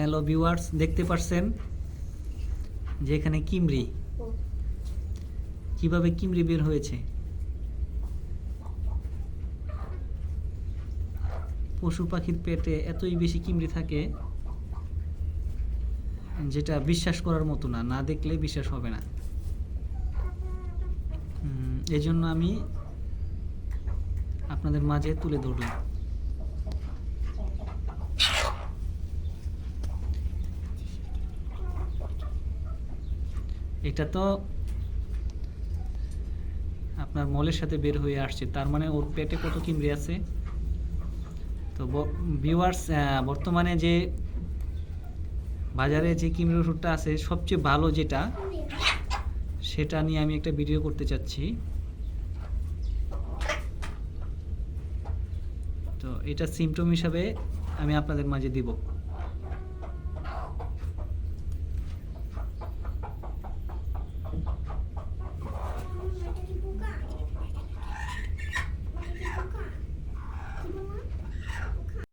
Hello viewers দেখতে পাচ্ছেন যে এখানে কিমরি। কীভাবে কিমরি বের হয়েছে? পশু পাখির পেটে এতই বেশি কিমরি থাকে, যেটা বিশ্বাস করার মতো না না দেখলে বিশ্বাস হবে না। এজন্য আমি আপনাদের মাঝে তুলে ধরলাম। এটা তো আপনার মলের সাথে বের হয়ে আসছে। তার মানে ওর পেটে কত কিমড়ি আছে? তো ভিউয়ার্স বর্তমানে যে বাজারে যে কিমড়ি ওষুধটা আছে, সবচেয়ে ভালো যেটা, সেটা নিয়ে আমি একটা ভিডিও করতে চাচ্ছি। তো এটা সিমটম হিসাবে আমি আপনাদের মাঝে দিব।